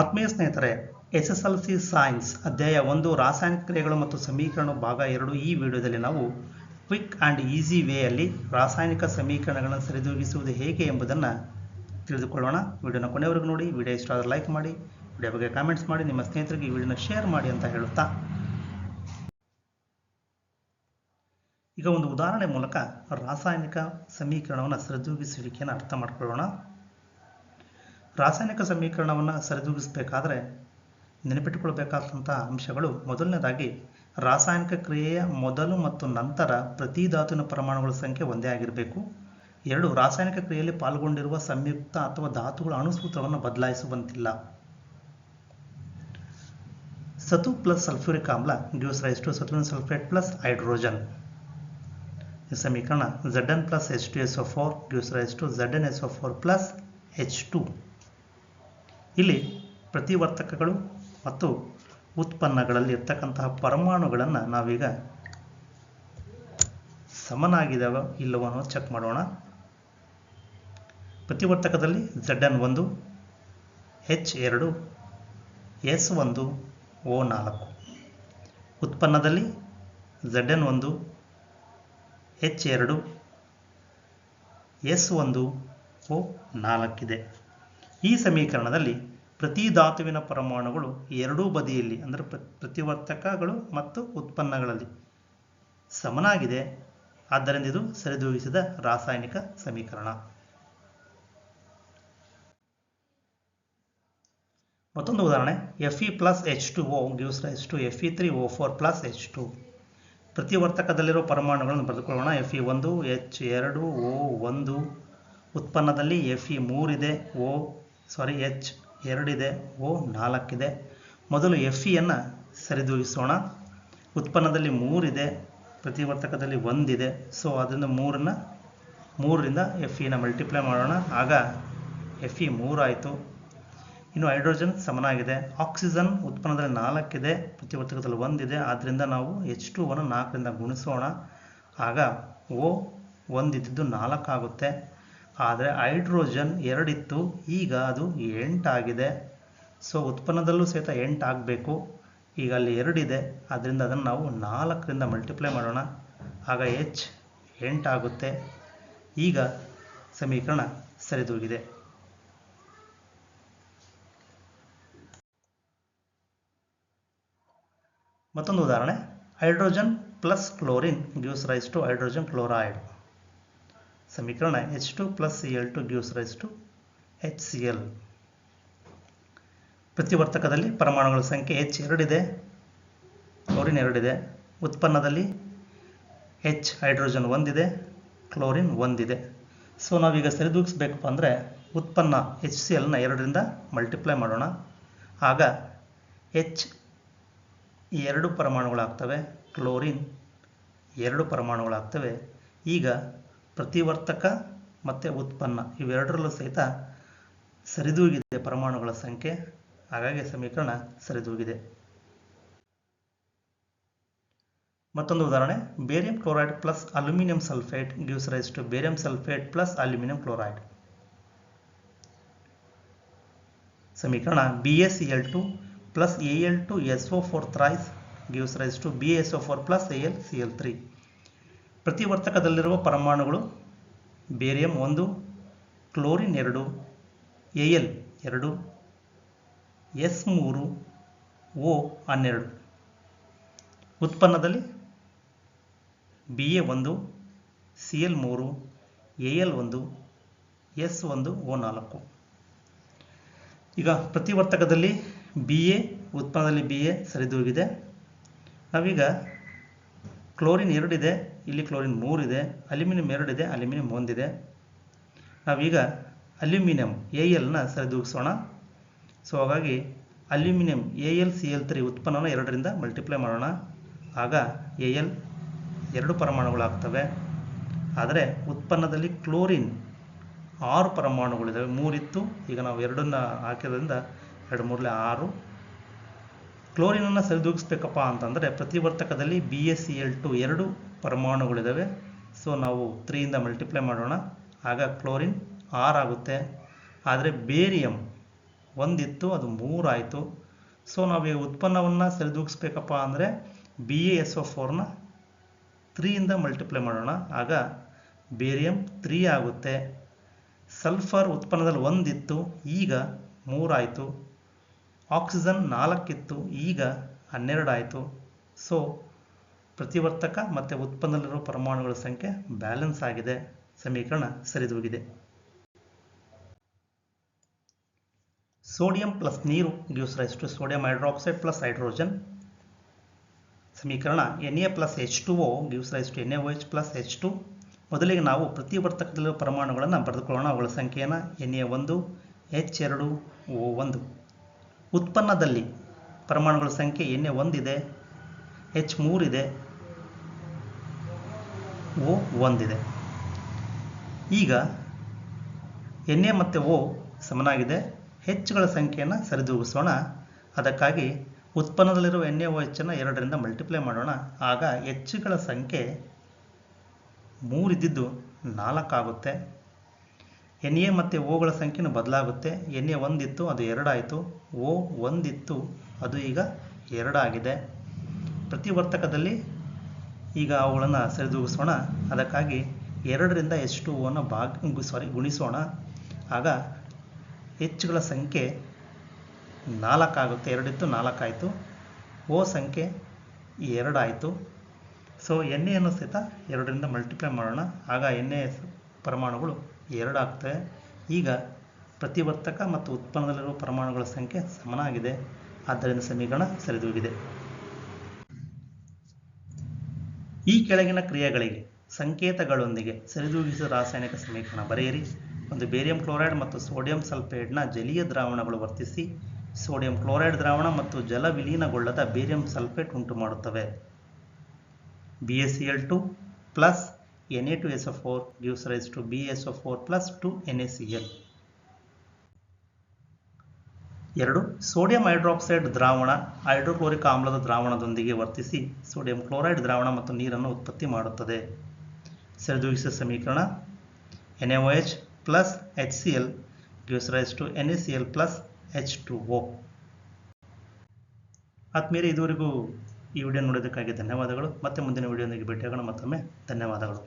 ಆತ್ಮೀಯ ಸ್ನೇಹಿತರೆ, S S L C science ಅಧ್ಯಾಯ ಒಂದು, ರಾಸಾಯನಿಕ ಕ್ರಿಯೆಗಳು ಮತ್ತು ಸಮೀಕರಣ ಭಾಗ ಎರಡು ಈ ವಿಡಿಯೋದಲ್ಲಿ ನಾವು ಕ್ವಿಕ್ ಆ್ಯಂಡ್ ಈಸಿ ವೇಯಲ್ಲಿ ರಾಸಾಯನಿಕ ಸಮೀಕರಣಗಳನ್ನು ಸರಿದೂಗಿಸುವುದು ಹೇಗೆ ಎಂಬುದನ್ನು ತಿಳಿದುಕೊಳ್ಳೋಣ. ವಿಡಿಯೋನ ಕೊನೆವರೆಗೂ ನೋಡಿ, ವಿಡಿಯೋ ಇಷ್ಟ ಆದರೆ ಲೈಕ್ ಮಾಡಿ, ವಿಡಿಯೋ ಬಗ್ಗೆ ಕಾಮೆಂಟ್ಸ್ ಮಾಡಿ, ನಿಮ್ಮ ಸ್ನೇಹಿತರಿಗೆ ಈ ವಿಡಿಯೋನ ಶೇರ್ ಮಾಡಿ ಅಂತ ಹೇಳುತ್ತಾ. ಈಗ ಒಂದು ಉದಾಹರಣೆ ಮೂಲಕ ರಾಸಾಯನಿಕ ಸಮೀಕರಣವನ್ನು ಸರಿದೂಗಿಸುವಿಕೆಯನ್ನು ಅರ್ಥ ಮಾಡ್ಕೊಳ್ಳೋಣ? ರಾಸಾಯನಿಕ ಸಮೀಕರಣವನ್ನು ಸರಿದೂಗಿಸಬೇಕಾದ್ರೆ ನೆನಪಿಟ್ಟುಕೊಳ್ಬೇಕಾದಂಥ ಅಂಶಗಳು ಮೊದಲನೇದಾಗಿ ರಾಸಾಯನಿಕ ಕ್ರಿಯೆಯ ಮೊದಲು ಮತ್ತು ನಂತರ ಪ್ರತಿ ಧಾತುವಿನ ಪ್ರಮಾಣಗಳ ಸಂಖ್ಯೆ ಒಂದೇ ಆಗಿರಬೇಕು. ಎರಡು, ರಾಸಾಯನಿಕ ಕ್ರಿಯೆಯಲ್ಲಿ ಪಾಲ್ಗೊಂಡಿರುವ ಸಂಯುಕ್ತ ಅಥವಾ ಧಾತುಗಳ ಅಣುಸೂತ್ರವನ್ನು ಬದಲಾಯಿಸುವಂತಿಲ್ಲ. ಸತು ಪ್ಲಸ್ ಸಲ್ಫ್ಯೂರಿಕ್ ಆಮ್ಲ ಗಿವ್ಸ್ ರೈಸ್ ಟು ಸತುವಿನ ಸಲ್ಫೇಟ್ ಪ್ಲಸ್ ಹೈಡ್ರೋಜನ್. ಈ ಸಮೀಕರಣ Z N plus H two S O four gives rise to Z N S O four plus H two ಇಲ್ಲಿ ಪ್ರತಿವರ್ತಕಗಳು ಮತ್ತು ಉತ್ಪನ್ನಗಳಲ್ಲಿ ಇರ್ತಕ್ಕಂತಹ ಪರಮಾಣುಗಳನ್ನು ನಾವೀಗ ಸಮನಾಗಿದ್ದಾವ ಇಲ್ಲವೋ ಚೆಕ್ ಮಾಡೋಣ. ಪ್ರತಿವರ್ತಕದಲ್ಲಿ ಝಡ್ ಎನ್ ಒಂದು, ಎಚ್ ಎರಡು, ಎಸ್ ಒಂದು, ಓ ನಾಲ್ಕು. ಉತ್ಪನ್ನದಲ್ಲಿ ಝಡ್ ಎನ್ ಒಂದು, ಎಚ್ ಎರಡು, ಎಸ್ ಒಂದು, ಓ ನಾಲ್ಕಿದೆ. ಈ ಸಮೀಕರಣದಲ್ಲಿ ಪ್ರತಿ ಧಾತುವಿನ ಪರಮಾಣುಗಳು ಎರಡೂ ಬದಿಯಲ್ಲಿ, ಅಂದರೆ ಪ್ರತಿವರ್ತಕಗಳು ಮತ್ತು ಉತ್ಪನ್ನಗಳಲ್ಲಿ ಸಮನಾಗಿದೆ. ಆದ್ದರಿಂದ ಇದು ಸರಿದೂಗಿಸಿದ ರಾಸಾಯನಿಕ ಸಮೀಕರಣ. ಮತ್ತೊಂದು ಉದಾಹರಣೆ F E plus H two O gives H two F E three O four plus H two ಪ್ರತಿವರ್ತಕದಲ್ಲಿರುವ ಪರಮಾಣುಗಳನ್ನು ಬರೆದುಕೊಳ್ಳೋಣ. ಎಫ್ ಇ ಒಂದು ಎಚ್ ಎರಡು ಓ ಒಂದು. ಉತ್ಪನ್ನದಲ್ಲಿ ಎಫ್ ಇ ಮೂರಿದೆ ಓ ಸಾರಿ ಎಚ್ ಎರಡಿದೆ ಓ ನಾಲ್ಕಿದೆ. ಮೊದಲು ಎಫ್ ಇಯನ್ನು ಸರಿದೂಗಿಸೋಣ. ಉತ್ಪನ್ನದಲ್ಲಿ ಮೂರಿದೆ, ಪ್ರತಿವರ್ತಕದಲ್ಲಿ ಒಂದಿದೆ. ಸೊ ಅದರಿಂದ ಮೂರನ್ನು, ಮೂರರಿಂದ ಎಫ್ ಇನ ಮಲ್ಟಿಪ್ಲೈ ಮಾಡೋಣ. ಆಗ ಎಫ್ ಇ ಮೂರಾಯಿತು. ಇನ್ನು ಹೈಡ್ರೋಜನ್ ಸಮನಾಗಿದೆ. ಆಕ್ಸಿಜನ್ ಉತ್ಪನ್ನದಲ್ಲಿ ನಾಲ್ಕಿದೆ, ಪ್ರತಿವರ್ತಕದಲ್ಲಿ ಒಂದಿದೆ. ಆದ್ದರಿಂದ ನಾವು ಎಚ್ ಟು ಅನ್ನು ನಾಲ್ಕರಿಂದ ಗುಣಿಸೋಣ. ಆಗ ಓ ಒಂದಿದ್ದು ನಾಲ್ಕಾಗುತ್ತೆ. ಆದರೆ ಹೈಡ್ರೋಜನ್ ಎರಡಿತ್ತು, ಈಗ ಅದು ಎಂಟಾಗಿದೆ. ಸೊ ಉತ್ಪನ್ನದಲ್ಲೂ ಸಹಿತ ಎಂಟಾಗಬೇಕು. ಈಗ ಅಲ್ಲಿ ಎರಡಿದೆ. ಅದರಿಂದ ಅದನ್ನು ನಾವು ನಾಲ್ಕರಿಂದ ಮಲ್ಟಿಪ್ಲೈ ಮಾಡೋಣ. ಆಗ ಎಚ್ ಎಂಟಾಗುತ್ತೆ. ಈಗ ಸಮೀಕರಣ ಸರಿದೂಗಿದೆ. ಮತ್ತೊಂದು ಉದಾಹರಣೆ. Hydrogen plus chlorine gives rise to hydrogen chloride ಸಮೀಕರಣ H two plus C L two gives rise to H C L ಪ್ರತಿವರ್ತಕದಲ್ಲಿ ಪರಮಾಣುಗಳ ಸಂಖ್ಯೆ ಎಚ್ ಎರಡಿದೆ ಕ್ಲೋರಿನ್ ಎರಡಿದೆ ಉತ್ಪನ್ನದಲ್ಲಿ ಎಚ್ ಹೈಡ್ರೋಜನ್ ಒಂದಿದೆ ಕ್ಲೋರಿನ್ ಒಂದಿದೆ ಸೊ ನಾವೀಗ ಸರಿದೂಗಿಸ್ಬೇಕಪ್ಪ ಅಂದರೆ ಉತ್ಪನ್ನ ಎಚ್ ಸಿ ಎಲ್ನ ಎರಡರಿಂದ ಮಲ್ಟಿಪ್ಲೈ ಮಾಡೋಣ. ಆಗ ಎಚ್ ಎರಡು ಪರಮಾಣುಗಳಾಗ್ತವೆ. ಕ್ಲೋರಿನ್ ಎರಡು ಪರಮಾಣುಗಳಾಗ್ತವೆ. ಈಗ ಪ್ರತಿವರ್ತಕ ಮತ್ತು ಉತ್ಪನ್ನ ಇವೆರಡರಲ್ಲೂ ಸಹಿತ ಸರಿದೂಗಿದೆ ಪರಮಾಣುಗಳ ಸಂಖ್ಯೆ. ಹಾಗಾಗಿ ಸಮೀಕರಣ ಸರಿದೂಗಿದೆ. ಮತ್ತೊಂದು ಉದಾಹರಣೆ. Barium chloride plus aluminium sulphate gives rise to barium sulphate plus aluminium chloride. ಸಮೀಕರಣ B S L two plus A L two S O four thrice gives rise to B S O four plus A L C L three ಪ್ರತಿವರ್ತಕದಲ್ಲಿರುವ ಪರಮಾಣುಗಳು barium ಒಂದು, chlorine ಎರಡು L ಎರಡು, S ಮೂರು O ಹನ್ನೆರಡು. ಉತ್ಪನ್ನದಲ್ಲಿ B A ಒಂದು C L ಮೂರು A L ಒಂದು, ಎಸ್ ಒಂದು ಓ ನಾಲ್ಕು. ಈಗ ಪ್ರತಿವರ್ತಕದಲ್ಲಿ ಬಿ ಎ ಉತ್ಪನ್ನದಲ್ಲಿ ಬಿ ಎ ಸರಿದೂಗಿದೆ. ನಾವೀಗ ಕ್ಲೋರಿನ್ ಎರಡಿದೆ, ಇಲ್ಲಿ ಕ್ಲೋರಿನ್ ಮೂರಿದೆ, ಅಲ್ಯೂಮಿನಿಯಂ ಎರಡಿದೆ, ಅಲ್ಯೂಮಿನಿಯಂ ಒಂದಿದೆ. ನಾವೀಗ ಅಲ್ಯೂಮಿನಿಯಂ ಎ ಎಲ್ನ ಸರಿದೂಗಿಸೋಣ. ಸೊ ಹಾಗಾಗಿ aluminium A L, C L three ಉತ್ಪನ್ನವನ್ನು ಎರಡರಿಂದ ಮಲ್ಟಿಪ್ಲೈ ಮಾಡೋಣ. ಆಗ ಎ ಎಲ್ ಎರಡು ಪರಮಾಣುಗಳಾಗ್ತವೆ. ಆದರೆ ಉತ್ಪನ್ನದಲ್ಲಿ ಕ್ಲೋರಿನ್ ಆರು ಪರಮಾಣುಗಳಿದ್ದಾವೆ ಮೂರಿತ್ತು, ಈಗ ನಾವು ಎರಡನ್ನ ಹಾಕಿದ್ರಿಂದ ಎರಡು ಮೂರಲೆ ಆರು. ಕ್ಲೋರಿನನ್ನು ಸರಿದೂಗಿಸ್ಬೇಕಪ್ಪ ಅಂತಂದರೆ ಪ್ರತಿವರ್ತಕದಲ್ಲಿ B S C L two ಎರಡು ಪರಮಾಣುಗಳಿದ್ದಾವೆ ಸೊ ನಾವು ತ್ರೀಯಿಂದ ಮಲ್ಟಿಪ್ಲೈ ಮಾಡೋಣ. ಆಗ ಕ್ಲೋರಿನ್ ಆರ್ ಆಗುತ್ತೆ. ಆದರೆ ಬೇರಿಯಂ ಒಂದಿತ್ತು, ಅದು ಮೂರಾಯಿತು ಸೊ ನಾವು ಈ ಉತ್ಪನ್ನವನ್ನು ಸರಿದೂಗಿಸ್ಬೇಕಪ್ಪ ಅಂದರೆ ಬಿ ಎ ಎಸ್ ಒ ಫೋರ್ನ ತ್ರೀಯಿಂದ ಮಲ್ಟಿಪ್ಲೈ ಮಾಡೋಣ. ಆಗ ಬೇರಿಯಂ ತ್ರೀ ಆಗುತ್ತೆ. ಸಲ್ಫರ್ ಉತ್ಪನ್ನದಲ್ಲಿ ಒಂದಿತ್ತು, ಈಗ ಮೂರಾಯಿತು ಆಕ್ಸಿಜನ್ ನಾಲ್ಕಿತ್ತು, ಈಗ ಹನ್ನೆರಡಾಯಿತು. ಸೊ ಪ್ರತಿವರ್ತಕ ಮತ್ತು ಉತ್ಪನ್ನದಲ್ಲಿರೋ ಪರಮಾಣುಗಳ ಸಂಖ್ಯೆ ಬ್ಯಾಲೆನ್ಸ್ ಆಗಿದೆ. ಸಮೀಕರಣ ಸರಿದೂಗಿದೆ. ಸೋಡಿಯಂ ಪ್ಲಸ್ ನೀರು gives rise to sodium hydroxide plus hydrogen ಸಮೀಕರಣ N A plus H two O gives rise to N A H plus H two ಮೊದಲಿಗೆ ನಾವು ಪ್ರತಿವರ್ತಕದಲ್ಲಿರುವ ಪರಮಾಣುಗಳನ್ನು ಬರೆದುಕೊಳ್ಳೋಣ. ಅವುಗಳ ಸಂಖ್ಯೆಯನ್ನು ಎನ್ ಎ ಒಂದು ಎಚ್ ಎರಡು ಓ ಒಂದು. ಉತ್ಪನ್ನದಲ್ಲಿ ಪರಮಾಣುಗಳ ಸಂಖ್ಯೆ ಎನ್ ಎ ಒಂದಿದೆ, ಎಚ್ ಮೂರಿದೆ, ಓ ಒಂದಿದೆ. ಈಗ ಎನ್ ಎ ಮತ್ತು ಓ ಸಮನಾಗಿದೆ ಹೆಚ್ಚುಗಳ ಸಂಖ್ಯೆಯನ್ನು ಸರಿದೂಗಿಸೋಣ. ಅದಕ್ಕಾಗಿ ಉತ್ಪನ್ನದಲ್ಲಿರುವ ಎನ್ ಎ ಓ ಹೆಚ್ಚನ್ನು ಎರಡರಿಂದ ಮಲ್ಟಿಪ್ಲೈ ಮಾಡೋಣ. ಆಗ ಹೆಚ್ಚುಗಳ ಸಂಖ್ಯೆ ಮೂರಿದ್ದಿದ್ದು ನಾಲ್ಕಾಗುತ್ತೆ. ಎನ್ ಎ ಮತ್ತು ಓಗಳ ಸಂಖ್ಯೆನೂ ಬದಲಾಗುತ್ತೆ. ಎನ್ ಎ ಒಂದಿತ್ತು, ಅದು ಎರಡಾಯಿತು. ಓ ಒಂದಿತ್ತು, ಅದು ಈಗ ಎರಡಾಗಿದೆ. ಪ್ರತಿವರ್ತಕದಲ್ಲಿ ಈಗ ಅವುಗಳನ್ನು ಸರಿದೂಗಿಸೋಣ. ಅದಕ್ಕಾಗಿ ಎರಡರಿಂದ ಎಚ್ ಟು ಓನ ಭಾಗ ಸಾರಿ, ಗುಣಿಸೋಣ. ಆಗ ಹೆಚ್ಚುಗಳ ಸಂಖ್ಯೆ ನಾಲ್ಕಾಗುತ್ತೆ. ಎರಡಿತ್ತು, ನಾಲ್ಕಾಯಿತು. ಓ ಸಂಖ್ಯೆ ಎರಡಾಯಿತು. ಸೊ ಎಣ್ಣೆಯನ್ನು ಸಹಿತ ಎರಡರಿಂದ ಮಲ್ಟಿಪ್ಲೈ ಮಾಡೋಣ. ಆಗ ಎಣ್ಣೆ ಪರಮಾಣುಗಳು ಎರಡಾಗ್ತವೆ ಈಗ ಪ್ರತಿವರ್ತಕ ಮತ್ತು ಉತ್ಪನ್ನದಲ್ಲಿರುವ ಪರಮಾಣುಗಳ ಸಂಖ್ಯೆ ಸಮನಾಗಿದೆ. ಆದ್ದರಿಂದ ಸಮೀಕರಣ ಸರಿದೂಗಿದೆ. ಈ ಕೆಳಗಿನ ಕ್ರಿಯೆಗಳಿಗೆ ಸಂಕೇತಗಳೊಂದಿಗೆ ಸರಿದೂಗಿಸಿದ ರಾಸಾಯನಿಕ ಸಮೀಕರಣ ಬರೆಯಿರಿ. ಒಂದು ಬೇರಿಯಂ ಕ್ಲೋರೈಡ್ ಮತ್ತು ಸೋಡಿಯಂ ಸಲ್ಫೇಟ್ನ ಜಲೀಯ ದ್ರಾವಣಗಳು ವರ್ತಿಸಿ, ಸೋಡಿಯಂ ಕ್ಲೋರೈಡ್ ದ್ರಾವಣ ಮತ್ತು ಜಲ ವಿಲೀನಗೊಳ್ಳದ ಬೇರಿಯಂ ಸಲ್ಫೇಟ್ ಉಂಟು ಮಾಡುತ್ತವೆ B S C L two plus N A two S O four gives rise to B S O four plus two N A C L ಎರಡು ಸೋಡಿಯಂ ಹೈಡ್ರಾಕ್ಸೈಡ್ ದ್ರಾವಣ hydrochloric ಆಮ್ಲದ ದ್ರಾವಣದೊಂದಿಗೆ ವರ್ತಿಸಿ ಸೋಡಿಯಂ ಕ್ಲೋರೈಡ್ ದ್ರಾವಣ ಮತ್ತು ನೀರನ್ನು ಉತ್ಪತ್ತಿ ಮಾಡುತ್ತದೆ. ಸರಿದೂಗಿಸಿದ ಸಮೀಕರಣ N A H plus H C L gives rise to N A C L plus H two O ಆದ್ಮೇಲೆ ಇದುವರೆಗೂ ಈ ವಿಡಿಯೋ ನೋಡೋದಕ್ಕಾಗಿ ಧನ್ಯವಾದಗಳು. ಮತ್ತೆ ಮುಂದಿನ ವಿಡಿಯೋದೊಂದಿಗೆ ಭೇಟಿಯಾಗೋಣ. ಮತ್ತೊಮ್ಮೆ ಧನ್ಯವಾದಗಳು.